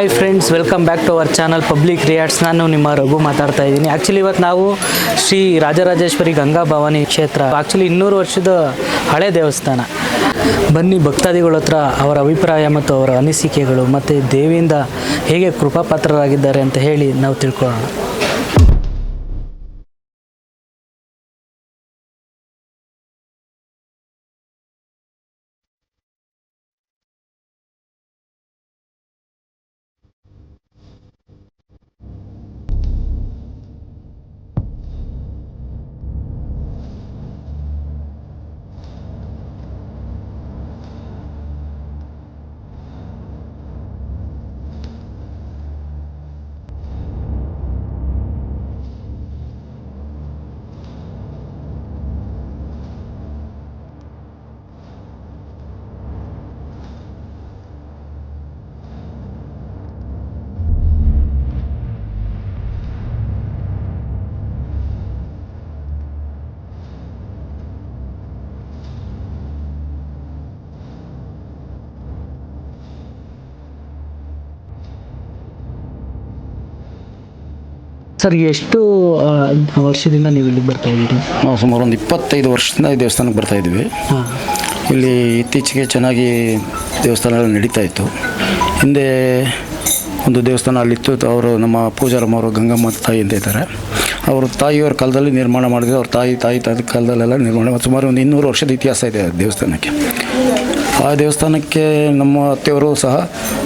Hi friends welcome back to our channel public riots ನಾನು ನಿಮ್ಮ ರಘು ಮಾತಾಡ್ತಾ ಇದ್ದೀನಿ. ಆ್ಯಕ್ಚುಲಿ ಇವತ್ತು ನಾವು ಶ್ರೀ ರಾಜರಾಜೇಶ್ವರಿ ಗಂಗಾ ಭವಾನಿ ಕ್ಷೇತ್ರ ಆ್ಯಕ್ಚುಲಿ ಇನ್ನೂರು ವರ್ಷದ ಹಳೆ ದೇವಸ್ಥಾನ. ಬನ್ನಿ ಭಕ್ತಾದಿಗಳ ಹತ್ರ ಅವರ ಅಭಿಪ್ರಾಯ ಮತ್ತು ಅವರ ಅನಿಸಿಕೆಗಳು ಮತ್ತು ದೇವಿಯಿಂದ ಹೇಗೆ ಕೃಪಾಪಾತ್ರರಾಗಿದ್ದಾರೆ ಅಂತ ಹೇಳಿ ನಾವು ತಿಳ್ಕೊಳ್ಳೋಣ. ಸರ್ ಎಷ್ಟು ವರ್ಷದಿಂದ ನೀವು ಇಲ್ಲಿ ಬರ್ತಾ ಇದ್ದೀರಿ? ನಾವು ಸುಮಾರು ಒಂದು ಇಪ್ಪತ್ತೈದು ವರ್ಷದಿಂದ ಈ ದೇವಸ್ಥಾನಕ್ಕೆ ಬರ್ತಾ ಇದ್ವಿ ಇಲ್ಲಿ ಇತ್ತೀಚೆಗೆ ಚೆನ್ನಾಗಿ ದೇವಸ್ಥಾನ ನಡೀತಾ ಇತ್ತು. ಹಿಂದೆ ಒಂದು ದೇವಸ್ಥಾನ ಅಲ್ಲಿತ್ತು. ಅವರು ನಮ್ಮ ಪೂಜಾರಮ್ಮ ಅವರು ಗಂಗಮ್ಮ ತಾಯಿ ಅಂತ ಇದ್ದಾರೆ. ಅವರು ತಾಯಿಯವರ ಕಾಲದಲ್ಲಿ ನಿರ್ಮಾಣ ಮಾಡಿದ್ರು. ಅವ್ರ ತಾಯಿ ತಾಯಿ ತಾಯಿ ಕಾಲದಲ್ಲೆಲ್ಲ ನಿರ್ಮಾಣ ಸುಮಾರು ಒಂದು ಇನ್ನೂರು ವರ್ಷದ ಇತಿಹಾಸ ಇದೆ ಆ ದೇವಸ್ಥಾನಕ್ಕೆ. ಆ ದೇವಸ್ಥಾನಕ್ಕೆ ನಮ್ಮ ಅತ್ತೆಯವರು ಸಹ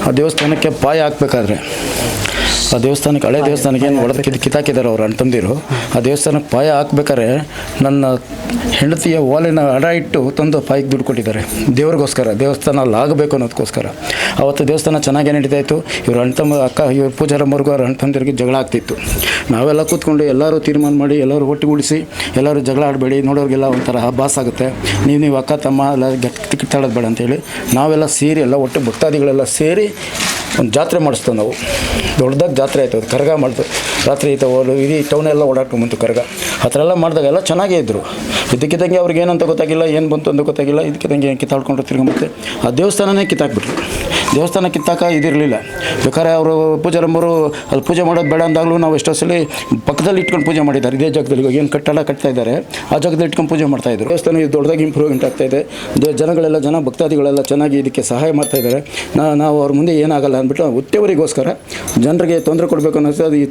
ಆ ದೇವಸ್ಥಾನಕ್ಕೆ ಪಾಯ ಹಾಕ್ಬೇಕಾದ್ರೆ ಆ ದೇವಸ್ಥಾನಕ್ಕೆ, ಹಳೆ ದೇವಸ್ಥಾನಕ್ಕೆ ಏನು ಹೊಡೆದು ಕಿತ್ ಕಿತ್ತಾಕಿದ್ದಾರೆ ಅವ್ರು, ಅಣ್ಣ ತಂದಿರು. ಆ ದೇವಸ್ಥಾನಕ್ಕೆ ಪಾಯ ಹಾಕ್ಬೇಕಾರೆ ನನ್ನ ಹೆಂಡತಿಯ ಓಲೆನ ಅಡ ಇಟ್ಟು ತಂದು ಪಾಯಕ್ಕೆ ದುಡ್ಡು ಕೊಟ್ಟಿದ್ದಾರೆ. ದೇವ್ರಿಗೋಸ್ಕರ, ದೇವಸ್ಥಾನ ಅಲ್ಲಿ ಆಗಬೇಕು ಅನ್ನೋದಕ್ಕೋಸ್ಕರ ಅವತ್ತು ದೇವಸ್ಥಾನ ಚೆನ್ನಾಗೇ ನಡೀತಾ ಇತ್ತು ಇವ್ರ ಅಣ್ಣ ತಮ್ಮ ಅಕ್ಕ, ಇವ್ರ ಪೂಜಾರಮ್ಮವ್ರಿಗೂ ಅವ್ರ ಅಣ್ಣ ತಂದಿರಿಗೆ ಜಗಳ ಆಗ್ತಿತ್ತು. ನಾವೆಲ್ಲ ಕೂತ್ಕೊಂಡು ಎಲ್ಲರೂ ತೀರ್ಮಾನ ಮಾಡಿ, ಎಲ್ಲರೂ ಒಟ್ಟುಗೂಡಿಸಿ, ಎಲ್ಲರೂ ಜಗಳ ಆಡಬೇಡಿ, ನೋಡೋರಿಗೆಲ್ಲ ಒಂಥರ ಭಾಸ ಆಗುತ್ತೆ. ನೀವು ನೀವು ಅಕ್ಕ, ತಮ್ಮ ಎಲ್ಲ ಕಿತ್ತಾಡೋದು ಬೇಡ ಅಂತೇಳಿ ನಾವೆಲ್ಲ ಸೇರಿ ಎಲ್ಲ ಒಟ್ಟು ಭಕ್ತಾದಿಗಳೆಲ್ಲ ಸೇರಿ ಒಂದು ಜಾತ್ರೆ ಮಾಡಿಸ್ತೇವೆ ನಾವು. ದೊಡ್ಡದಾಗಿ ಜಾತ್ರೆ ಆಯ್ತು, ಅದು ಕರಗ ಮಾಡ್ತು ರಾತ್ರಿ ಐತೆ ಹೋಲು ಇಡೀ ಟೌನೆಲ್ಲ ಓಡಾಡ್ಕೊಂಬಂತು ಕರಗ. ಆ ಥರ ಎಲ್ಲ ಮಾಡಿದಾಗ ಎಲ್ಲ ಚೆನ್ನಾಗೇ ಇದ್ದರು ಇದಕ್ಕಿದ್ದಂಗೆ ಅವ್ರಿಗೆ ಏನಂತ ಗೊತ್ತಾಗಿಲ್ಲ, ಏನು ಬಂತು ಅಂತ ಗೊತ್ತಾಗಿಲ್ಲ ಇದಕ್ಕಿದ್ದಂಗೆ ಕಿತ್ತಾಡ್ಕೊಂಡು ತಿರ್ಗೊಂಬತ್ತೆ ಆ ದೇವಸ್ಥಾನನೇ ಕಿತ್ತಾಕ್ಬಿಟ್ರು. ದೇವಸ್ಥಾನ ಕಿತ್ತಾಕ ಇದಿರಲಿಲ್ಲ. ಬೇಕಾದ್ರೆ ಅವರು ಪೂಜಾರಂಭರು ಅಲ್ಲಿ ಪೂಜೆ ಮಾಡೋದು ಬೇಡ ಅಂದಾಗಲೂ ನಾವು ಎಷ್ಟೋ ಸಲ ಪಕ್ಕದಲ್ಲಿ ಇಟ್ಕೊಂಡು ಪೂಜೆ ಮಾಡಿದ್ದಾರೆ. ಇದೇ ಜಾಗದಲ್ಲಿ ಏನು ಕಟ್ಟಡ ಕಟ್ತಾ ಇದ್ದಾರೆ, ಆ ಜಾಗದಲ್ಲಿ ಇಟ್ಕೊಂಡು ಪೂಜೆ ಮಾಡ್ತಾ ಇದ್ರು. ದೇವಸ್ಥಾನ ಇದು ದೊಡ್ಡದಾಗಿ ಇಂಪ್ರೂವ್ಮೆಂಟ್ ಆಗ್ತಾ ಇದೆ. ಜನಗಳೆಲ್ಲ, ಜನ ಭಕ್ತಾದಿಗಳೆಲ್ಲ ಚೆನ್ನಾಗಿ ಇದಕ್ಕೆ ಸಹಾಯ ಮಾಡ್ತಾ ಇದ್ದಾರೆ. ನಾವು ಅವ್ರ ಮುಂದೆ ಏನಾಗಲ್ಲ ಅಂದ್ಬಿಟ್ಟು ಉತ್ತೇವರಿಗೋಸ್ಕರ ಜನರಿಗೆ ತೊಂದರೆ ಕೊಡಬೇಕು ಅನ್ನೋದು ಅದು ಈ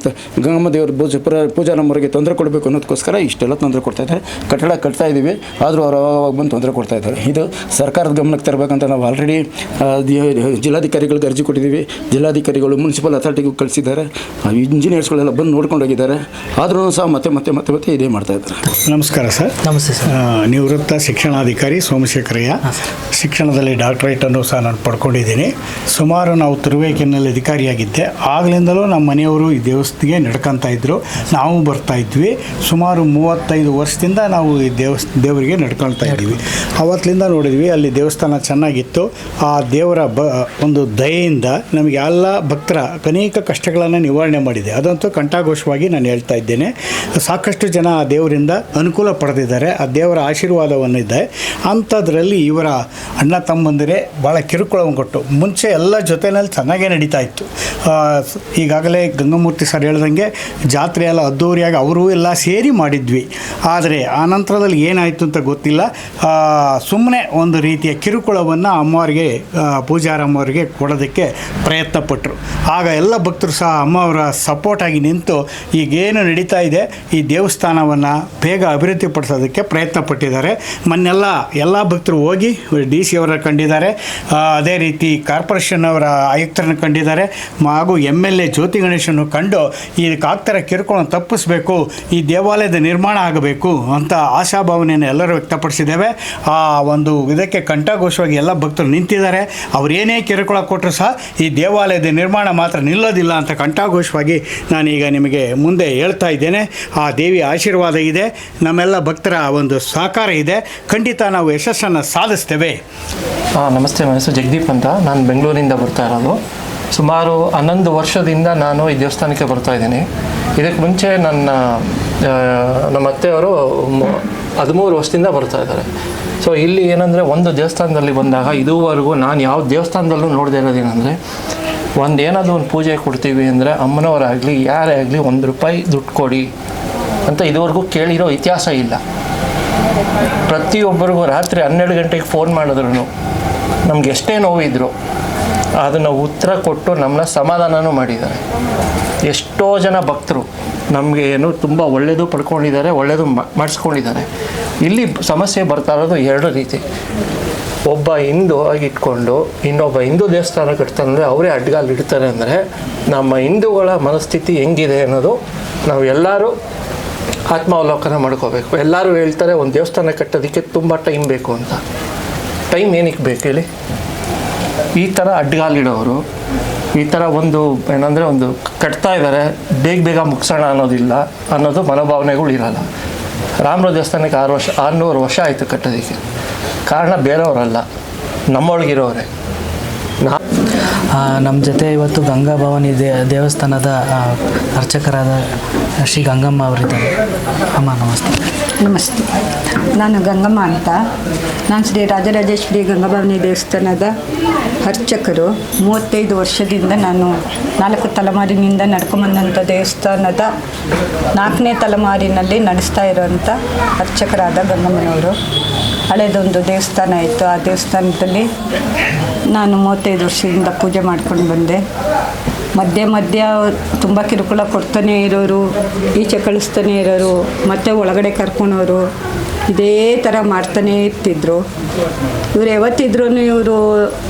ಗಂಗಮ್ಮ ದೇವ್ರ ಪೂಜೆ, ಪುರ ಪೂಜಾರಮ್ಮರಿಗೆ ತೊಂದರೆ ಕೊಡಬೇಕು ಅನ್ನೋದಕ್ಕೋಸ್ಕರ ಇಷ್ಟೆಲ್ಲ ತೊಂದರೆ ಕೊಡ್ತಾ ಇದ್ದಾರೆ. ಕಟ್ಟಡ ಕಟ್ತಾ ಇದ್ದೀವಿ ಆದರೂ ಅವ್ರು ಅವಾಗ ಬಂದು ತೊಂದರೆ ಕೊಡ್ತಾ ಇದ್ದಾರೆ. ಇದು ಸರ್ಕಾರದ ಗಮನಕ್ಕೆ ತರಬೇಕಂತ ನಾವು ಆಲ್ರೆಡಿ ಜಿಲ್ಲಾಧಿಕಾರಿಗಳಿಗೆ ಅರ್ಜಿ ಕೊಟ್ಟಿದ್ದೀವಿ. ಜಿಲ್ಲಾಧಿಕಾರಿಗಳು ಮುನ್ಸಿಪಲ್ ಅಥಾರಿಟಿಗೂ ಕಳಿಸಿದ್ದಾರೆ. ಇಂಜಿನಿಯರ್ಸ್ಗಳೆಲ್ಲ ಬಂದು ನೋಡ್ಕೊಂಡು ಹೋಗಿದ್ದಾರೆ. ಆದ್ರೂ ಸಹ ಮತ್ತೆ ಮತ್ತೆ ಮತ್ತೆ ಮತ್ತೆ ಇದೇ ಮಾಡ್ತಾ ಇದ್ದಾರೆ. ನಮಸ್ಕಾರ ಸರ್. ನಮಸ್ತೆ ಸರ್. ನಿವೃತ್ತ ಶಿಕ್ಷಣಾಧಿಕಾರಿ ಸೋಮಶೇಖರಯ್ಯ. ಶಿಕ್ಷಣದಲ್ಲಿ ಡಾಕ್ಟ್ರೇಟನ್ನು ಸಹ ನಾನು ಪಡ್ಕೊಂಡಿದ್ದೀನಿ. ಸುಮಾರು ನಾವು ತುರುವೇಕೆರೆನಲ್ಲಿ ಅಧಿಕಾರಿಯಾಗಿದ್ದೆ. ಆಗಲಿಂದಲೂ ನಮ್ಮ ಮನೆಯವರು ಈ ದೇವಸ್ಥಿಗೆ ನಡ್ಕೊಂತ ಇದ್ದರು ನಾವು ಬರ್ತಾ ಇದ್ವಿ. ಸುಮಾರು ಮೂವತ್ತೈದು ವರ್ಷದಿಂದ ನಾವು ಈ ದೇವಸ್ ದೇವರಿಗೆ ನಡ್ಕೊಳ್ತಾ ಇದ್ದೀವಿ. ಅವತ್ತಿಂದ ನೋಡಿದ್ವಿ ಅಲ್ಲಿ ದೇವಸ್ಥಾನ ಚೆನ್ನಾಗಿತ್ತು. ಆ ದೇವರ ಬ ಒಂದು ದಯೆಯಿಂದ ನಮಗೆ ಎಲ್ಲ ಭಕ್ತರ ಅನೇಕ ಕಷ್ಟಗಳನ್ನು ನಿವಾರಣೆ ಮಾಡಿದೆ. ಅದಂತೂ ಕಂಠಾಘೋಷವಾಗಿ ನಾನು ಹೇಳ್ತಾ ಇದ್ದೇನೆ. ಸಾಕಷ್ಟು ಜನ ಆ ದೇವರಿಂದ ಅನುಕೂಲ ಪಡೆದಿದ್ದಾರೆ. ಆ ದೇವರ ಆಶೀರ್ವಾದವನ್ನಿದೆ. ಅಂಥದ್ರಲ್ಲಿ ಇವರ ಅಣ್ಣ ತಮ್ಮಂದಿರೇ ಭಾಳ ಕಿರುಕುಳವನ್ನು ಕೊಟ್ಟು ಮುಂಚೆ ಎಲ್ಲ ಜೊತೆಯಲ್ಲಿ ಚೆನ್ನಾಗೇ ನಡೀತಾ ಇತ್ತು. ಈಗಾಗಲೇ ಗಂಗಮೂರ್ತಿ ಸರ್ ಹೇಳ್ದಂಗೆ ಜಾತ್ರೆ ಎಲ್ಲ ಅದ್ದೂರಿಯಾಗಿ ಅವರು ಎಲ್ಲ ಸೇರಿ ಮಾಡಿದ್ವಿ. ಆದರೆ ಆ ನಂತರದಲ್ಲಿ ಏನಾಯಿತು ಅಂತ ಗೊತ್ತಿಲ್ಲ. ಸುಮ್ಮನೆ ಒಂದು ರೀತಿಯ ಕಿರುಕುಳವನ್ನು ಅಮ್ಮವರಿಗೆ ಆ, ಪೂಜಾರಮ್ಮವರಿಗೆ ಕೊಡೋದಕ್ಕೆ ಪ್ರಯತ್ನ ಪಟ್ಟರು ಆಗ ಎಲ್ಲ ಭಕ್ತರು ಸಹ ಅಮ್ಮವರ ಸಪೋರ್ಟಾಗಿ ನಿಂತು ಈಗೇನು ನಡೀತಾ ಇದೆ, ಈ ದೇವಸ್ಥಾನವನ್ನು ಬೇಗ ಅಭಿವೃದ್ಧಿಪಡಿಸೋದಕ್ಕೆ ಪ್ರಯತ್ನ ಪಟ್ಟಿದ್ದಾರೆ ಮೊನ್ನೆಲ್ಲ ಎಲ್ಲ ಭಕ್ತರು ಹೋಗಿ ಡಿ ಸಿ ಅವರ ಕಂಡಿದ್ದಾರೆ. ಅದೇ ರೀತಿ ಕಾರ್ಪೊರೇಷನ್ ಅವರ ಆಯುಕ್ತರನ್ನು ಕಂಡಿದ್ದಾರೆ. ಹಾಗೂ ಎಂ ಎಲ್ ಎ ಜ್ಯೋತಿ ಗಣೇಶನ್ನು ಕಂಡು ಇದಕ್ಕಾಗ್ತಾರೆ ಕಿರುಕುಳ ತಪ್ಪಿಸಬೇಕು, ಈ ದೇವಾಲಯದ ನಿರ್ಮಾಣ ಆಗಬೇಕು ಅಂತ ಆಶಾಭಾವನೆಯನ್ನು ಎಲ್ಲರೂ ವ್ಯಕ್ತಪಡಿಸಿದ್ದೇವೆ. ಆ ಒಂದು ಇದಕ್ಕೆ ಕಂಠಘೋಷವಾಗಿ ಎಲ್ಲ ಭಕ್ತರು ನಿಂತಿದ್ದಾರೆ. ಅವರೇನೇ ಕಿರುಕುಳ ಕೊಟ್ಟರು ಸಹ ಈ ದೇವಾಲಯದ ನಿರ್ಮಾಣ ಮಾತ್ರ ನಿಲ್ಲೋದಿಲ್ಲ ಅಂತ ಕಂಠಾಘೋಷವಾಗಿ ನಾನೀಗ ನಿಮಗೆ ಮುಂದೆ ಹೇಳ್ತಾ ಇದ್ದೇನೆ. ಆ ದೇವಿ ಆಶೀರ್ವಾದ ಇದೆ. ನಮ್ಮೆಲ್ಲ ಭಕ್ತರ ಒಂದು ಸಹಕಾರ ಇದೆ. ಖಂಡಿತ ನಾವು ಯಶಸ್ಸನ್ನು ಸಾಧಿಸ್ತೇವೆ. ನಮಸ್ತೆ ಹೆಸರು ಜಗದೀಪ್ ಅಂತ. ನಾನು ಬೆಂಗಳೂರಿಂದ ಬರ್ತಾ ಇರೋದು. ಸುಮಾರು ಹನ್ನೊಂದು ವರ್ಷದಿಂದ ನಾನು ಈ ದೇವಸ್ಥಾನಕ್ಕೆ ಬರ್ತಾ ಇದ್ದೀನಿ. ಇದಕ್ಕೆ ಮುಂಚೆ ನನ್ನ ನಮ್ಮ ಅತ್ತೆಯವರು ಹದಿಮೂರು ವರ್ಷದಿಂದ ಬರ್ತಾ ಇದ್ದಾರೆ. ಸೊ ಇಲ್ಲಿ ಏನಂದರೆ ಒಂದು ದೇವಸ್ಥಾನದಲ್ಲಿ ಬಂದಾಗ ಇದುವರೆಗೂ ನಾನು ಯಾವ ದೇವಸ್ಥಾನದಲ್ಲೂ ನೋಡದೇ ಇರೋದೇನೆಂದರೆ, ಒಂದು ಏನಾದರೂ ಒಂದು ಪೂಜೆ ಕೊಡ್ತೀವಿ ಅಂದರೆ ಅಮ್ಮನವರಾಗಲಿ, ಯಾರೇ ಆಗಲಿ ಒಂದು ರೂಪಾಯಿ ದುಡ್ಡು ಕೊಡಿ ಅಂತ ಇದುವರೆಗೂ ಕೇಳಿರೋ ಇತಿಹಾಸ ಇಲ್ಲ. ಪ್ರತಿಯೊಬ್ಬರಿಗೂ ರಾತ್ರಿ ಹನ್ನೆರಡು ಗಂಟೆಗೆ ಫೋನ್ ಮಾಡಿದ್ರು ನಮ್ಗೆ ಎಷ್ಟೇ ನೋವಿದ್ರು ಅದನ್ನು ಉತ್ತರ ಕೊಟ್ಟು ನಮ್ಮನ್ನ ಸಮಾಧಾನನೂ ಮಾಡಿದ್ದಾರೆ. ಎಷ್ಟೋ ಜನ ಭಕ್ತರು ನಮಗೆ ಏನು ತುಂಬ ಒಳ್ಳೆಯದು ಪಡ್ಕೊಂಡಿದ್ದಾರೆ ಒಳ್ಳೆಯದು ಮಾಡಿಸ್ಕೊಂಡಿದ್ದಾರೆ. ಇಲ್ಲಿ ಸಮಸ್ಯೆ ಬರ್ತಾ ಇರೋದು ಎರಡು ರೀತಿ. ಒಬ್ಬ ಹಿಂದೂ ಆಗಿಟ್ಕೊಂಡು ಇನ್ನೊಬ್ಬ ಹಿಂದೂ ದೇವಸ್ಥಾನ ಕಟ್ತಾರೆ ಅಂದರೆ ಅವರೇ ಅಡ್ಗಾಲು ಇಡ್ತಾರೆ ಅಂದರೆ ನಮ್ಮ ಹಿಂದೂಗಳ ಮನಸ್ಥಿತಿ ಹೆಂಗಿದೆ ಅನ್ನೋದು ನಾವು ಎಲ್ಲರೂ ಆತ್ಮಾವಲೋಕನ ಮಾಡ್ಕೋಬೇಕು. ಎಲ್ಲರೂ ಹೇಳ್ತಾರೆ ಒಂದು ದೇವಸ್ಥಾನ ಕಟ್ಟೋದಕ್ಕೆ ತುಂಬ ಟೈಮ್ ಬೇಕು ಅಂತ. ಟೈಮ್ ಏನಕ್ಕೆ ಬೇಕು ಹೇಳಿ? ಈ ಥರ ಅಡ್ಗಾಲಿಡೋರು ಈ ಥರ ಒಂದು ಏನಂದರೆ ಒಂದು ಕಟ್ತಾ ಇದ್ದಾರೆ ಬೇಗ ಬೇಗ ಮುಗಿಸೋಣ ಅನ್ನೋದಿಲ್ಲ ಅನ್ನೋದು ಮನೋಭಾವನೆಗಳು ಇರಲ್ಲ. ರಾಮರ ದೇವಸ್ಥಾನಕ್ಕೆ ಆರು ವರ್ಷ, ಆರುನೂರು ವರ್ಷ ಆಯಿತು ಕಟ್ಟೋದಕ್ಕೆ. ಕಾರಣ ಬೇರೆಯವರಲ್ಲ, ನಮ್ಮೊಳಗಿರೋರೆ. ನಮ್ಮ ಜೊತೆ ಇವತ್ತು ಗಂಗಾ ಭವಾನಿ ದೇ ದೇವಸ್ಥಾನದ ಅರ್ಚಕರಾದ ಶ್ರೀ ಗಂಗಮ್ಮ ಅವರಿದ್ದಾರೆ. ಅಮ್ಮ, ನಮಸ್ತೆ. ನಮಸ್ತೆ. ನಾನು ಗಂಗಮ್ಮ ಅಂತ. ನಾನು ಶ್ರೀ ರಾಜರಾಜೇಶ್ವರಿ ಗಂಗಾಭವಾನಿ ದೇವಸ್ಥಾನದ ಅರ್ಚಕರು. ಮೂವತ್ತೈದು ವರ್ಷದಿಂದ ನಾನು ನಾಲ್ಕು ತಲೆಮಾರಿನಿಂದ ನಡ್ಕೊಂಬಂದಂಥ ದೇವಸ್ಥಾನದ ನಾಲ್ಕನೇ ತಲೆಮಾರಿನಲ್ಲಿ ನಡೆಸ್ತಾ ಇರೋವಂಥ ಅರ್ಚಕರಾದ ಗಂಗಮ್ಮನವರು. ಹಳೇದೊಂದು ದೇವಸ್ಥಾನ ಇತ್ತು ಆ ದೇವಸ್ಥಾನದಲ್ಲಿ ನಾನು ಮೂವತ್ತೈದು ವರ್ಷದಿಂದ ಪೂಜೆ ಮಾಡ್ಕೊಂಡು ಬಂದೆ. ಮಧ್ಯೆ ಮಧ್ಯ ತುಂಬ ಕಿರುಕುಳ ಕೊಡ್ತಾನೆ ಇರೋರು, ಈಚೆ ಕಳಿಸ್ತಾನೆ ಇರೋರು, ಮತ್ತೆ ಒಳಗಡೆ ಕರ್ಕೊಳೋರು ಇದೇ ಥರ ಮಾಡ್ತಾನೆ ಇರ್ತಿದ್ರು. ಇವ್ರು ಯಾವತ್ತಿದ್ರೂ ಇವರು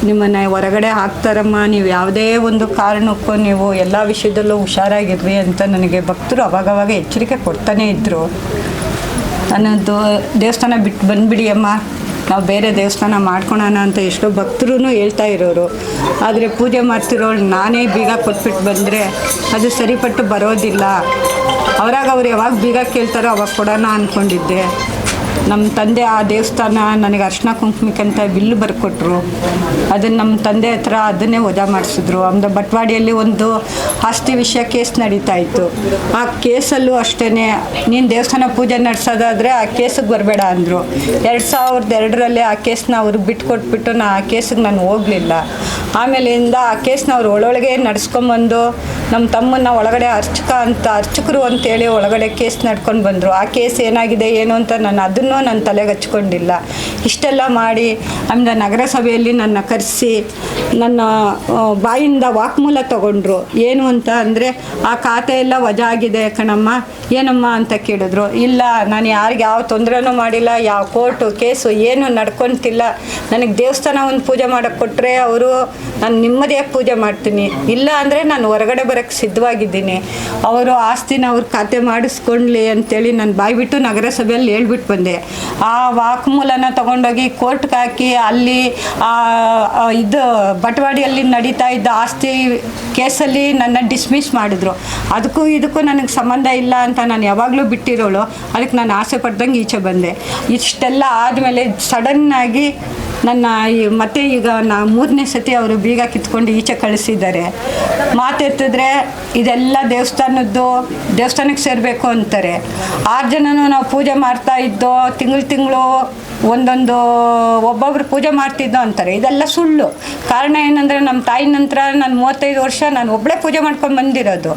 ನಿಮ್ಮನ್ನು ಹೊರಗಡೆ ಹಾಕ್ತಾರಮ್ಮ, ನೀವು ಯಾವುದೇ ಒಂದು ಕಾರಣಕ್ಕೂ ನೀವು ಎಲ್ಲ ವಿಷಯದಲ್ಲೂ ಹುಷಾರಾಗಿರ್ರಿ ಅಂತ ನನಗೆ ಭಕ್ತರು ಅವಾಗವಾಗ ಎಚ್ಚರಿಕೆ ಕೊಡ್ತಾನೇ ಇದ್ದರು ನನ್ನದು ದೇವಸ್ಥಾನ ಬಿಟ್ಟು ಬಂದ್ಬಿಡಿ ಅಮ್ಮ. ನಾವು ಬೇರೆ ದೇವಸ್ಥಾನ ಮಾಡ್ಕೊಳೋಣ ಅಂತ ಎಷ್ಟೋ ಭಕ್ತರು ಹೇಳ್ತಾ ಇರೋರು. ಆದರೆ ಪೂಜೆ ಮಾಡ್ತಿರೋಳು ನಾನೇ ಬೀಗ ಕೊಟ್ಬಿಟ್ಟು ಬಂದರೆ ಅದು ಸರಿಪಟ್ಟು ಬರೋದಿಲ್ಲ. ಅವರಾಗ ಅವ್ರು ಯಾವಾಗ ಬೀಗ ಕೇಳ್ತಾರೋ ಅವಾಗ ಕೊಡೋಣ ಅಂದ್ಕೊಂಡಿದ್ದೆ ನಮ್ಮ ತಂದೆ ಆ ದೇವಸ್ಥಾನ ನನಗೆ ಅರ್ಶಿನ ಕುಂಕುಮಕ್ಕೆ ಅಂತ ಬಿಲ್ಲು ಬರ್ಕೊಟ್ರು. ಅದನ್ನು ನಮ್ಮ ತಂದೆ ಹತ್ರ ಅದನ್ನೇ ವಜಾ ಮಾಡಿಸಿದ್ರು. ಆಮೇಲೆ ಬಟ್ವಾಡಿಯಲ್ಲಿ ಒಂದು ಆಸ್ತಿ ವಿಷಯ ಕೇಸ್ ನಡೀತಾ ಇತ್ತು. ಆ ಕೇಸಲ್ಲೂ ಅಷ್ಟೇ ನೀನು ದೇವಸ್ಥಾನ ಪೂಜೆ ನಡೆಸೋದಾದರೆ ಆ ಕೇಸಿಗೆ ಬರಬೇಡ ಅಂದರು. ಎರಡು ಸಾವಿರದ ಎರಡರಲ್ಲಿ ಆ ಕೇಸನ್ನ ಅವ್ರಿಗೆ ಬಿಟ್ಕೊಟ್ಬಿಟ್ಟು ನಾನು ಆ ಕೇಸಿಗೆ ನಾನು ಹೋಗಲಿಲ್ಲ. ಆಮೇಲಿಂದ ಆ ಕೇಸ್ನವ್ರು ಒಳೊಳಗೆ ನಡೆಸ್ಕೊಂಬಂದು ನಮ್ಮ ತಮ್ಮನ್ನ ಒಳಗಡೆ ಅರ್ಚಕ ಅಂತ, ಅರ್ಚಕರು ಅಂತೇಳಿ ಒಳಗಡೆ ಕೇಸ್ ನಡ್ಕೊಂಡು ಬಂದರು. ಆ ಕೇಸ್ ಏನಾಗಿದೆ, ಏನು ಅಂತ ನಾನು ಅದನ್ನು ನನ್ನ ತಲೆಗೆ ಹಚ್ಕೊಂಡಿಲ್ಲ. ಇಷ್ಟೆಲ್ಲ ಮಾಡಿ ಆಮೇಲೆ ನಗರಸಭೆಯಲ್ಲಿ ನನ್ನ ಕರೆಸಿ, ನನ್ನ ಬಾಯಿಂದ ವಾಕ್ಮೂಲ ತಗೊಂಡ್ರು. ಏನು ಅಂತ ಅಂದರೆ, ಆ ಖಾತೆ ಎಲ್ಲ ವಜಾ ಆಗಿದೆ ಕಣಮ್ಮ, ಏನಮ್ಮ ಅಂತ ಕೇಳಿದ್ರು. ಇಲ್ಲ, ನಾನು ಯಾರಿಗೆ ಯಾವ ತೊಂದರೆನೂ ಮಾಡಿಲ್ಲ, ಯಾವ ಕೋರ್ಟು ಕೇಸು ಏನು ನಡ್ಕೊತಿಲ್ಲ. ನನಗೆ ದೇವಸ್ಥಾನ ಒಂದು ಪೂಜೆ ಮಾಡೋಕ್ಕೆ ಕೊಟ್ಟರೆ ಅವರು ನಾನು ನೆಮ್ಮದಿಯಾಗಿ ಪೂಜೆ ಮಾಡ್ತೀನಿ. ಇಲ್ಲ ಅಂದರೆ ನಾನು ಹೊರಗಡೆ ಬರೋಕ್ಕೆ ಸಿದ್ಧವಾಗಿದ್ದೀನಿ. ಅವರು ಆಸ್ತಿನ ಅವ್ರ ಖಾತೆ ಮಾಡಿಸ್ಕೊಂಡ್ಲಿ ಅಂತೇಳಿ ನಾನು ಬಾಯ್ಬಿಟ್ಟು ನಗರಸಭೆಯಲ್ಲಿ ಹೇಳ್ಬಿಟ್ಟು ಬಂದೆ. ಆ ವಾಕ್ಮೂಲನ ತಗೊಂಡೋಗಿ ಕೋರ್ಟ್ಗೆ ಹಾಕಿ ಅಲ್ಲಿ ಇದು ಬಟವಾಡಿಯಲ್ಲಿ ನಡೀತಾ ಇದ್ದ ಆಸ್ತಿ ಕೇಸಲ್ಲಿ ನನ್ನ ಡಿಸ್ಮಿಸ್ ಮಾಡಿದ್ರು. ಅದಕ್ಕೂ ಇದಕ್ಕೂ ನನಗೆ ಸಂಬಂಧ ಇಲ್ಲ ಅಂತ ನಾನು ಯಾವಾಗಲೂ ಬಿಟ್ಟಿರೋಳು. ಅದಕ್ಕೆ ನಾನು ಆಸೆ ಪಡ್ದಂಗೆ ಈಚೆ ಬಂದೆ. ಇಷ್ಟೆಲ್ಲ ಆದಮೇಲೆ ಸಡನ್ನಾಗಿ ನನ್ನ ಮತ್ತೆ ಈಗ ನಾ ಮೂರನೇ ಸತಿ ಅವರು ಬೀಗ ಕಿತ್ಕೊಂಡು ಈಚೆ ಕಳಿಸಿದ್ದಾರೆ. ಮಾತೆತ್ತಿದ್ರೆ ಇದೆಲ್ಲ ದೇವಸ್ಥಾನದ್ದು, ದೇವಸ್ಥಾನಕ್ಕೆ ಸೇರಬೇಕು ಅಂತಾರೆ. ಆರು ಜನನೂ ನಾವು ಪೂಜೆ ಮಾಡ್ತಾ ಇದ್ದೋ, ತಿಂಗಳು ತಿಂಗಳು ಒಂದೊಂದು ಒಬ್ಬೊಬ್ರು ಪೂಜೆ ಮಾಡ್ತಿದ್ದೋ ಅಂತಾರೆ. ಇದೆಲ್ಲ ಸುಳ್ಳು. ಕಾರಣ ಏನಂದರೆ ನಮ್ಮ ತಾಯಿ ನಂತರ ನಾನು ಮೂವತ್ತೈದು ವರ್ಷ ನಾನು ಒಬ್ಬಳೇ ಪೂಜೆ ಮಾಡ್ಕೊಂಡು ಬಂದಿರೋದು.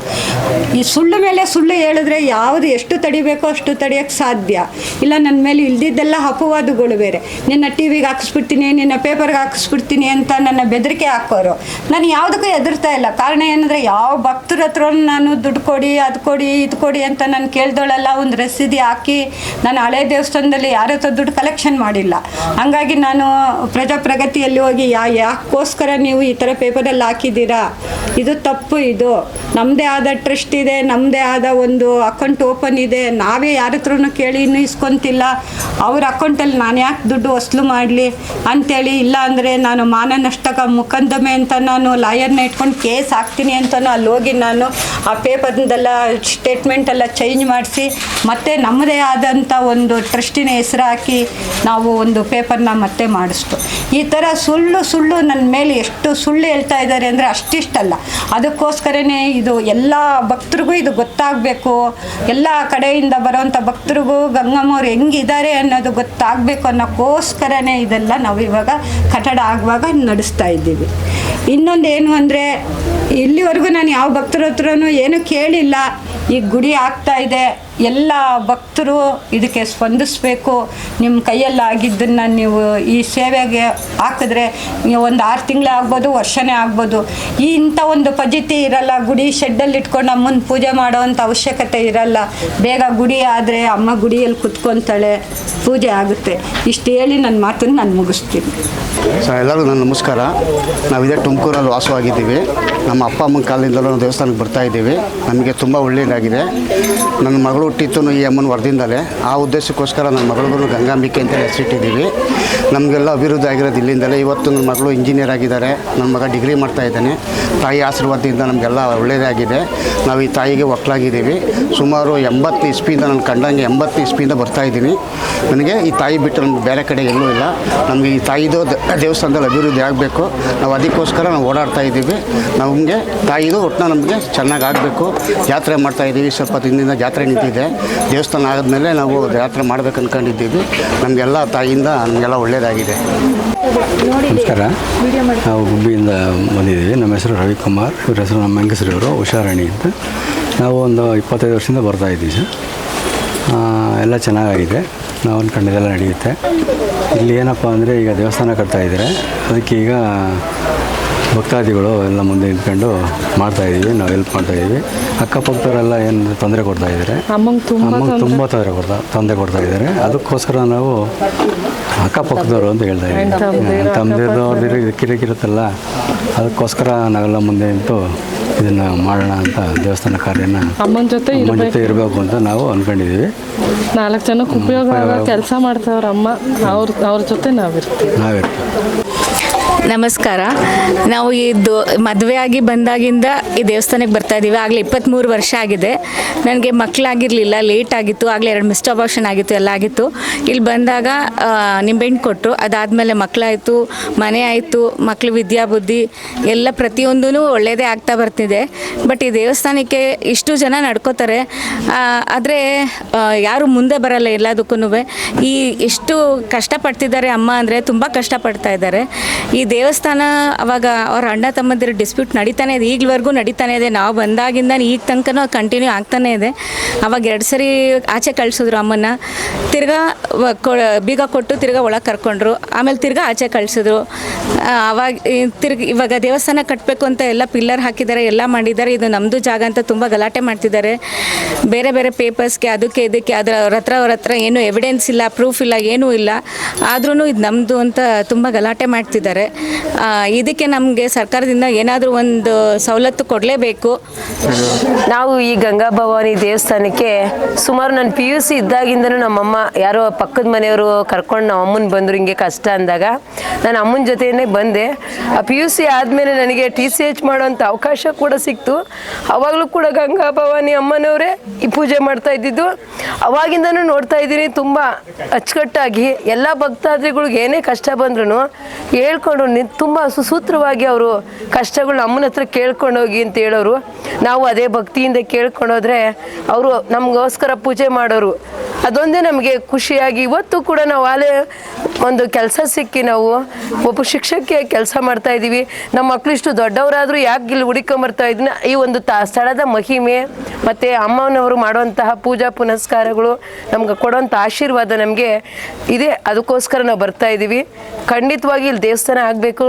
ಈ ಸುಳ್ಳು ಮೇಲೆ ಸುಳ್ಳು ಹೇಳಿದ್ರೆ ಯಾವುದು ಎಷ್ಟು ತಡಿಬೇಕೋ ಅಷ್ಟು ತಡಿಯೋಕ್ಕೆ ಸಾಧ್ಯ. ಇಲ್ಲ ನನ್ನ ಮೇಲೆ ಇಲ್ದಿದ್ದೆಲ್ಲ ಅಪವಾದಗಳು ಬೇರೆ. ನಿನ್ನ ಟಿ ವಿಗೆ ಹಾಕಿಸ್ಬಿಡ್ತೀನಿ, ನಿನ್ನ ಪೇಪರ್ಗೆ ಹಾಕಿಸ್ಬಿಡ್ತೀನಿ ಅಂತ ನನ್ನ ಬೆದರಿಕೆ ಹಾಕೋರು. ನಾನು ಯಾವುದಕ್ಕೂ ಹೆದರ್ತಾ ಇಲ್ಲ. ಕಾರಣ ಏನಂದರೆ ಯಾವ ಭಕ್ತರ ಹತ್ರ ನಾನು ದುಡ್ಡು ಕೊಡಿ, ಅದು ಕೊಡಿ, ಇದು ಕೊಡಿ ಅಂತ ನಾನು ಕೇಳ್ದೊಳಲ್ಲ. ಒಂದು ರಸೀದಿ ಹಾಕಿ ನಾನು ಹಳೆ ದೇವಸ್ಥಾನದಲ್ಲಿ ಯಾರ ಹತ್ರ ದುಡ್ಡು ಕಲೆಕ್ಷನ್ ಮಾಡಿಲ್ಲ. ಹಂಗಾಗಿ ನಾನು ಪ್ರಜಾಪ್ರಗತಿಯಲ್ಲಿ ಹೋಗಿ ಯಾ, ಯಾಕೋಸ್ಕರ ನೀವು ಈ ಥರ ಪೇಪರಲ್ಲಿ ಹಾಕಿದ್ದೀರಾ? ಇದು ತಪ್ಪು ಇದು. ನಮ್ಮದೇ ಆದ ಟ್ರಸ್ಟ್ ಇದೆ ನಮ್ಮದೇ ಆದ ಒಂದು ಅಕೌಂಟ್ ಓಪನ್ ಇದೆ. ನಾವೇ ಯಾರ ಹತ್ರನೂ ಕೇಳಿ ಇನ್ನೂ ಇಸ್ಕೊಂತಿಲ್ಲ. ಅವ್ರ ಅಕೌಂಟಲ್ಲಿ ನಾನು ಯಾಕೆ ದುಡ್ಡು ವಸೂಲು ಮಾಡಲಿ ಅಂತೇಳಿ, ಇಲ್ಲ ಅಂದರೆ ನಾನು ಮಾನ ನಷ್ಟಕ ಮುಖಂದಮೆ ಅಂತ ನಾನು ಲಾಯರ್ನ ಇಟ್ಕೊಂಡು ಕೇಸ್ ಹಾಕ್ತೀನಿ ಅಂತಲೂ ಅಲ್ಲಿ ಹೋಗಿ ನಾನು ಆ ಪೇಪರ್ದೆಲ್ಲ ಸ್ಟೇಟ್ಮೆಂಟ್ ಎಲ್ಲ ಚೇಂಜ್ ಮಾಡಿಸಿ ಮತ್ತೆ ನಮ್ಮದೇ ಆದಂಥ ಒಂದು ಟ್ರಸ್ಟಿನ ಹೆಸರು ಹಾಕಿ ನಾವು ಒಂದು ಪೇಪರ್ನ ಮತ್ತೆ ಮಾಡಿಸ್ತು. ಈ ಥರ ಸುಳ್ಳು ಸುಳ್ಳು ನನ್ನ ಮೇಲೆ ಎಷ್ಟು ಸುಳ್ಳು ಹೇಳ್ತಾ ಇದ್ದಾರೆ ಅಂದರೆ ಅಷ್ಟಿಷ್ಟಲ್ಲ. ಅದಕ್ಕೋಸ್ಕರನೇ ಇದು ಎಲ್ಲ ಭಕ್ತರಿಗೂ ಇದು ಗೊತ್ತಾಗಬೇಕು. ಎಲ್ಲ ಕಡೆಯಿಂದ ಬರೋವಂಥ ಭಕ್ತರಿಗೂ ಗಂಗಮ್ಮವ್ರು ಹೆಂಗಿದ್ದಾರೆ ಅನ್ನೋದು ಗೊತ್ತಾಗಬೇಕು ಅನ್ನೋಕ್ಕೋಸ್ಕರನೇ ಇದೆಲ್ಲ ನಾವು ಇವಾಗ ಕಟ್ಟಡ ಆಗುವಾಗ ನಡೆಸ್ತಾ ಇದ್ದೀವಿ. ಇನ್ನೊಂದು ಏನು ಅಂದರೆ ಇಲ್ಲಿವರೆಗೂ ನಾನು ಯಾವ ಭಕ್ತರ ಹತ್ರನೂ ಏನೂ ಕೇಳಿಲ್ಲ. ಈ ಗುಡಿ ಆಗ್ತಾ ಇದೆ. ಎಲ್ಲ ಭಕ್ತರು ಇದಕ್ಕೆ ಸ್ಪಂದಿಸಬೇಕು. ನಿಮ್ಮ ಕೈಯಲ್ಲಿ ಆಗಿದ್ದನ್ನು ನೀವು ಈ ಸೇವೆಗೆ ಹಾಕಿದ್ರೆ ಒಂದು ಆರು ತಿಂಗಳೇ ಆಗ್ಬೋದು, ವರ್ಷನೇ ಆಗ್ಬೋದು. ಈ ಇಂಥ ಒಂದು ಪದ್ಧತಿ ಇರಲ್ಲ. ಗುಡಿ ಶೆಡ್ಡಲ್ಲಿ ಇಟ್ಕೊಂಡು ಅಮ್ಮನ ಪೂಜೆ ಮಾಡೋವಂಥ ಅವಶ್ಯಕತೆ ಇರಲ್ಲ. ಬೇಗ ಗುಡಿ ಆದರೆ ಅಮ್ಮ ಗುಡಿಯಲ್ಲಿ ಕುತ್ಕೊತಾಳೆ, ಪೂಜೆ ಆಗುತ್ತೆ. ಇಷ್ಟು ಹೇಳಿ ನನ್ನ ಮಾತನ್ನು ನಾನು ಮುಗಿಸ್ತೀನಿ. ಸರ್, ಎಲ್ಲರಿಗೂ ನನ್ನ ನಮಸ್ಕಾರ. ನಾವು ಇದೇ ತುಮಕೂರಲ್ಲಿ ವಾಸವಾಗಿದ್ದೀವಿ. ನಮ್ಮ ಅಪ್ಪ ಅಮ್ಮನ ಕಾಲದಿಂದಲೂ ದೇವಸ್ಥಾನಕ್ಕೆ ಬರ್ತಾ ಇದ್ದೀವಿ. ನಮಗೆ ತುಂಬ ಒಳ್ಳೆಯದಾಗಿದೆ. ನನ್ನ ಮಗಳು ಹುಟ್ಟಿತ್ತು ಈ ಅಮ್ಮನ ವರದಿಂದಲೇ. ಆ ಉದ್ದೇಶಕ್ಕೋಸ್ಕರ ನನ್ನ ಮಗಳಿಗೂ ಗಂಗಾಂಬಿಕೆ ಅಂತ ಹೆಸರಿಟ್ಟಿದ್ದೀವಿ. ನಮಗೆಲ್ಲ ಅಭಿವೃದ್ಧಿ ಆಗಿರೋದು ಇಲ್ಲಿಂದಲೇ. ಇವತ್ತು ನನ್ನ ಮಗಳು ಇಂಜಿನಿಯರ್ ಆಗಿದ್ದಾರೆ. ನನ್ನ ಮಗ ಡಿಗ್ರಿ ಮಾಡ್ತಾ ಇದ್ದಾನೆ. ತಾಯಿ ಆಶೀರ್ವಾದದಿಂದ ನಮಗೆಲ್ಲ ಒಳ್ಳೆಯದಾಗಿದೆ ನಾವು ಈ ತಾಯಿಗೆ ಒಕ್ಕಲಾಗಿದ್ದೀವಿ. ಸುಮಾರು ಎಂಬತ್ತು ಇಸ್ಪಿಯಿಂದ ನಾನು ಕಂಡಂಗೆ ಎಂಬತ್ತು ಇಸ್ಪಿಯಿಂದ ಬರ್ತಾ ಇದ್ದೀನಿ. ನನಗೆ ಈ ತಾಯಿ ಬಿಟ್ಟು ನಮ್ಗೆ ಬೇರೆ ಕಡೆ ಎಲ್ಲೂ ಇಲ್ಲ. ನಮಗೆ ಈ ತಾಯಿದು ದೇವಸ್ಥಾನದಲ್ಲಿ ಅಭಿವೃದ್ಧಿ ಆಗಬೇಕು. ನಾವು ಅದಕ್ಕೋಸ್ಕರ ನಾವು ಓಡಾಡ್ತಾ ಇದ್ದೀವಿ. ನಮಗೆ ತಾಯಿದು ಒಟ್ಟಿನ ನಮಗೆ ಚೆನ್ನಾಗಿ ಆಗಬೇಕು. ಜಾತ್ರೆ ಮಾಡ್ತಾ ಇದ್ದೀವಿ. ಸ್ವಲ್ಪ ದಿನದಿಂದ ಜಾತ್ರೆ ನಿಂತಿದೆ ದೇವಸ್ಥಾನ ಆದಮೇಲೆ ನಾವು ಯಾತ್ರೆ ಮಾಡ್ಬೇಕು ಅಂದ್ಕೊಂಡಿದ್ದೀವಿ ನಮಗೆಲ್ಲ ತಾಯಿಯಿಂದ ನಮಗೆಲ್ಲ ಒಳ್ಳೆಯದಾಗಿದೆ ನಮಸ್ಕಾರ. ನಾವು ಗುಬ್ಬಿಯಿಂದ ಬಂದಿದ್ದೀವಿ. ನಮ್ಮ ಹೆಸರು ರವಿಕುಮಾರ್. ಇವ್ರ ಹೆಸರು ನಮ್ಮ ಹೆಂಗಸರಿವರು ಉಷಾರಾಣಿ ಅಂತ. ನಾವು ಒಂದು ಇಪ್ಪತ್ತೈದು ವರ್ಷದಿಂದ ಬರ್ತಾ ಇದ್ದೀವಿ ಸರ್. ಎಲ್ಲ ಚೆನ್ನಾಗಾಗಿದೆ. ನಾವು ಅಂದ್ಕೊಂಡಿದ್ದೆಲ್ಲ ನಡೆಯುತ್ತೆ. ಇಲ್ಲಿ ಏನಪ್ಪ ಅಂದರೆ ಈಗ ದೇವಸ್ಥಾನ ಕಟ್ತಾ ಇದ್ದಾರೆ. ಅದಕ್ಕೆ ಈಗ ಭಕ್ತಾದಿಗಳು ಎಲ್ಲ ಮುಂದೆ ನಿಂತ್ಕೊಂಡು ಮಾಡ್ತಾ ಇದೀವಿ ನಾವು ಹೆಲ್ಪ್ ಮಾಡ್ತಾ ಇದ್ದೀವಿ ಅಕ್ಕಪಕ್ಕದವರೆಲ್ಲ ಏನು ತೊಂದರೆ ಕೊಡ್ತಾ ಇದ್ದಾರೆ? ಅಮ್ಮಂಗೆ ತುಂಬ ಅಮ್ಮಂಗೆ ತುಂಬ ತೊಂದರೆ ಕೊಡ್ತಾ ತೊಂದರೆ ಕೊಡ್ತಾ ಇದ್ದಾರೆ. ಅದಕ್ಕೋಸ್ಕರ ನಾವು ಅಕ್ಕಪಕ್ಕದವರು ಅಂತ ಹೇಳ್ತಾ ಇದ್ದೀವಿ ತಮ್ಮದಿರೋದು ಕಿರಿಕಿರುತ್ತಲ್ಲ ಅದಕ್ಕೋಸ್ಕರ ನಾವೆಲ್ಲ ಮುಂದೆ ನಿಂತು ಇದನ್ನು ಮಾಡೋಣ ಅಂತ ದೇವಸ್ಥಾನ ಕಾರ್ಯನ ಅಮ್ಮನ ಜೊತೆ ಅಮ್ಮನ ಜೊತೆ ಇರಬೇಕು ಅಂತ ನಾವು ಅಂದ್ಕೊಂಡಿದ್ದೀವಿ ನಾಲ್ಕು ಜನಕ್ಕೆ ಉಪಯೋಗ ಕೆಲಸ ಮಾಡ್ತಾವ್ರ ಅಮ್ಮ ಅವ್ರ ಅವ್ರ ಜೊತೆ ನಾವಿರ್ತೀವಿ. ನಾವಿರ್ತೀವಿ. ನಮಸ್ಕಾರ. ನಾವು ಇದು ಮದುವೆ ಆಗಿ ಬಂದಾಗಿಂದ ಈ ದೇವಸ್ಥಾನಕ್ಕೆ ಬರ್ತಾ ಇದ್ದೀವಿ ಆಗಲೇ ಇಪ್ಪತ್ತ್ಮೂರು ವರ್ಷ ಆಗಿದೆ. ನನಗೆ ಮಕ್ಕಳಾಗಿರಲಿಲ್ಲ ಲೇಟ್ ಆಗಿತ್ತು. ಆಗಲೇ ಎರಡು ಮಿಸ್ಟ್ ಅಬಾರ್ಷನ್ ಆಗಿತ್ತು, ಎಲ್ಲ ಆಗಿತ್ತು. ಇಲ್ಲಿ ಬಂದಾಗ ನಿಂಬೆಹಣ್ಣು ಕೊಟ್ಟರು ಅದಾದಮೇಲೆ ಮಕ್ಕಳಾಯಿತು ಮನೆ ಆಯಿತು ಮಕ್ಕಳು ವಿದ್ಯಾಬುದ್ಧಿ ಎಲ್ಲ ಪ್ರತಿಯೊಂದೂ ಒಳ್ಳೆಯದೇ ಆಗ್ತಾ ಬರ್ತಿದೆ. ಬಟ್ ಈ ದೇವಸ್ಥಾನಕ್ಕೆ ಇಷ್ಟು ಜನ ನಡ್ಕೋತಾರೆ. ಆದರೆ ಯಾರು ಮುಂದೆ ಬರಲ್ಲ ಎಲ್ಲದಕ್ಕೂ ಈ ಎಷ್ಟು ಕಷ್ಟಪಡ್ತಿದ್ದಾರೆ ಅಮ್ಮ ಅಂದರೆ ತುಂಬ ಕಷ್ಟಪಡ್ತಾ ಇದ್ದಾರೆ. ಈ ದೇವಸ್ಥಾನ ಅವಾಗ ಅವ್ರ ಅಣ್ಣ ತಮ್ಮಂದಿರ ಡಿಸ್ಪ್ಯೂಟ್ ನಡೀತಾನೆ ಇದೆ. ಈಗಲವರೆಗೂ ನಡೀತಾನೆ ಇದೆ. ನಾವು ಬಂದಾಗಿಂದ ಈಗ ತನಕನೂ ಕಂಟಿನ್ಯೂ ಆಗ್ತಾನೆ ಇದೆ. ಅವಾಗ ಎರಡು ಸರಿ ಆಚೆ ಕಳಿಸಿದ್ರು ಅಮ್ಮನ ತಿರ್ಗಾ ಬೀಗ ಕೊಟ್ಟು ತಿರ್ಗಾ ಒಳಗೆ ಕರ್ಕೊಂಡ್ರು. ಆಮೇಲೆ ತಿರ್ಗಾ ಆಚೆ ಕಳಿಸಿದ್ರು. ಅವಾಗ ತಿರ್ಗಿ ಇವಾಗ ದೇವಸ್ಥಾನ ಕಟ್ಟಬೇಕು ಅಂತ ಎಲ್ಲ ಪಿಲ್ಲರ್ ಹಾಕಿದ್ದಾರೆ ಎಲ್ಲ ಮಾಡಿದ್ದಾರೆ ಇದು ನಮ್ಮದು ಜಾಗ ಅಂತ ತುಂಬ ಗಲಾಟೆ ಮಾಡ್ತಿದ್ದಾರೆ. ಬೇರೆ ಬೇರೆ ಪೇಪರ್ಸ್ಗೆ ಅದಕ್ಕೆ ಇದಕ್ಕೆ, ಅದರ ಅವ್ರ ಹತ್ರ ಅವ್ರ ಹತ್ರ ಏನೂ ಎವಿಡೆನ್ಸ್ ಇಲ್ಲ ಪ್ರೂಫ್ ಇಲ್ಲ, ಏನೂ ಇಲ್ಲ. ಆದ್ರೂ ಇದು ನಮ್ಮದು ಅಂತ ತುಂಬ ಗಲಾಟೆ ಮಾಡ್ತಿದ್ದಾರೆ. ಇದಕ್ಕೆ ನಮಗೆ ಸರ್ಕಾರದಿಂದ ಏನಾದರೂ ಒಂದು ಸವಲತ್ತು ಕೊಡಲೇಬೇಕು. ನಾವು ಈ ಗಂಗಾ ಭವಾನಿ ದೇವಸ್ಥಾನಕ್ಕೆ ಸುಮಾರು ನಾನು ಪಿ ಯು ಸಿ ಇದ್ದಾಗಿಂದನೂ ನಮ್ಮಮ್ಮ ಯಾರೋ ಪಕ್ಕದ ಮನೆಯವರು ಕರ್ಕೊಂಡು ನಮ್ಮ ಅಮ್ಮನ ಬಂದರು, ಹಿಂಗೆ ಕಷ್ಟ ಅಂದಾಗ. ನಾನು ಅಮ್ಮನ ಜೊತೆಯೇ ಬಂದೆ. ಆ ಪಿ ಯು ಸಿ ಆದಮೇಲೆ ನನಗೆ ಟಿ ಸಿ ಎಚ್ ಮಾಡೋವಂಥ ಅವಕಾಶ ಕೂಡ ಸಿಕ್ತು. ಅವಾಗಲೂ ಕೂಡ ಗಂಗಾ ಭವಾನಿ ಅಮ್ಮನವರೇ ಈ ಪೂಜೆ ಮಾಡ್ತಾ ಇದ್ದಿದ್ದು. ಅವಾಗಿಂದನೂ ನೋಡ್ತಾ ಇದ್ದೀನಿ, ತುಂಬ ಅಚ್ಚುಕಟ್ಟಾಗಿ. ಎಲ್ಲ ಭಕ್ತಾದಿಗಳಿಗೆ ಏನೇ ಕಷ್ಟ ಬಂದ್ರೂ ಹೇಳ್ಕೊಂಡು ನಿ ತುಂಬ ಸುಸೂತ್ರವಾಗಿ ಅವರು ಕಷ್ಟಗಳು ನಮ್ಮನ ಹತ್ರ ಕೇಳ್ಕೊಂಡೋಗಿ ಅಂತ ಹೇಳೋರು. ನಾವು ಅದೇ ಭಕ್ತಿಯಿಂದ ಕೇಳ್ಕೊಂಡೋದ್ರೆ ಅವರು ನಮಗೋಸ್ಕರ ಪೂಜೆ ಮಾಡೋರು. ಅದೊಂದೇ ನಮಗೆ ಖುಷಿಯಾಗಿ ಇವತ್ತು ಕೂಡ ನಾವು ಆಲೇ ಒಂದು ಕೆಲಸ ಸಿಕ್ಕಿ ನಾವು, ಒಬ್ಬ ಶಿಕ್ಷಕಿ ಕೆಲಸ ಮಾಡ್ತಾ ಇದ್ದೀವಿ ನಮ್ಮ ಮಕ್ಕಳು ಇಷ್ಟು ದೊಡ್ಡವರಾದರೂ ಯಾಕೆ ಇಲ್ಲಿ ಹುಡುಕೊಂಬರ್ತಾ ಇದ್ದೀನಿ ಈ ಒಂದು ತ, ಸ್ಥಳದ ಮಹಿಮೆ, ಮತ್ತು ಅಮ್ಮನವರು ಮಾಡುವಂತಹ ಪೂಜಾ ಪುನಸ್ಕಾರಗಳು ನಮ್ಗೆ ಕೊಡುವಂಥ ಆಶೀರ್ವಾದ ನಮಗೆ ಇದೆ. ಅದಕ್ಕೋಸ್ಕರ ನಾವು ಬರ್ತಾ ಇದ್ದೀವಿ ಖಂಡಿತವಾಗಿ ಇಲ್ಲಿ ದೇವಸ್ಥಾನ ಆಗಬೇಕು.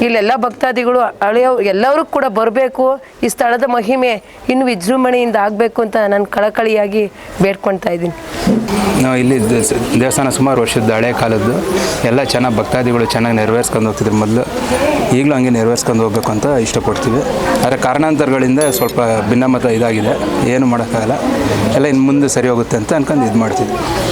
ಇಲ್ಲೆಲ್ಲ ಭಕ್ತಾದಿಗಳು ಹಳೆಯ ಎಲ್ಲರೂ ಕೂಡ ಬರಬೇಕು ಈ ಸ್ಥಳದ ಮಹಿಮೆ ಇನ್ನು ವಿಜೃಂಭಣೆಯಿಂದ ಆಗಬೇಕು ಅಂತ ನಾನು ಕಳಕಳಿಯಾಗಿ ಬೇಡ್ಕೊಳ್ತಾ ಇದ್ದೀನಿ. ನಾವು ಇಲ್ಲಿ ದೇವಸ್- ದೇವಸ್ಥಾನ ಸುಮಾರು ವರ್ಷದ ಹಳೆ ಕಾಲದ್ದು. ಎಲ್ಲ ಚೆನ್ನಾಗಿ ಭಕ್ತಾದಿಗಳು ಚೆನ್ನಾಗಿ ನೆರವೇರ್ಸ್ಕೊಂಡು ಹೋಗ್ತಿದ್ರು ಮೊದಲು. ಈಗಲೂ ಹಂಗೆ ನೆರವೇರ್ಸ್ಕೊಂಡು ಹೋಗ್ಬೇಕು ಅಂತ ಇಷ್ಟಪಡ್ತೀವಿ. ಆದರೆ ಕಾರಣಾಂತರಗಳಿಂದ ಸ್ವಲ್ಪ ಭಿನ್ನಮತ ಇದಾಗಿದೆ. ಏನು ಮಾಡೋಕ್ಕಾಗಲ್ಲ. ಎಲ್ಲ ಇನ್ನು ಮುಂದೆ ಸರಿ ಹೋಗುತ್ತೆ ಅಂತ ಅನ್ಕೊಂಡು ಇದು ಮಾಡ್ತೀವಿ